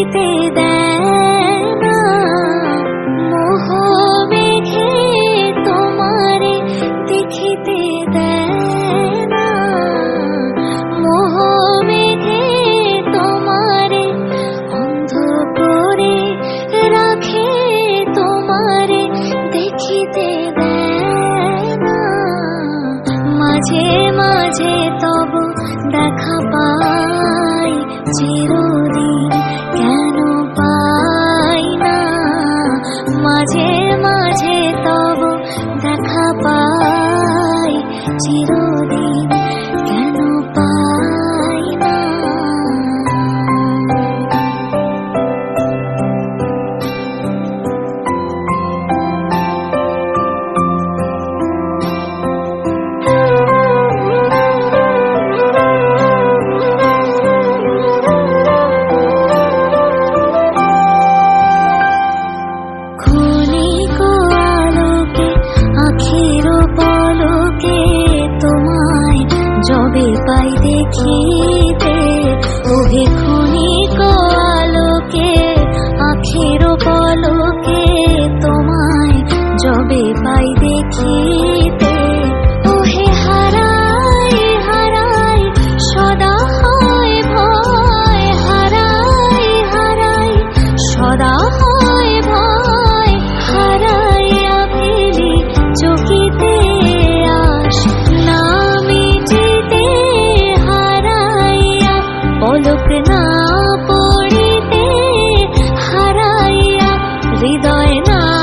দেখিতে দেয় না। মোহ মেঘে তোমারে দেখিতে দেয় না। মোহ মেঘে তোমারে অন্ধ করে রাখে, তোমারে দেখিতে দেয় না। মাঝে মাঝে তব আখিতে ওহে ক্ষণিক আলোকে আখির পলকে তোমায় জবে পাই দেখি। পড়িতে হারাইয়া হৃদয় না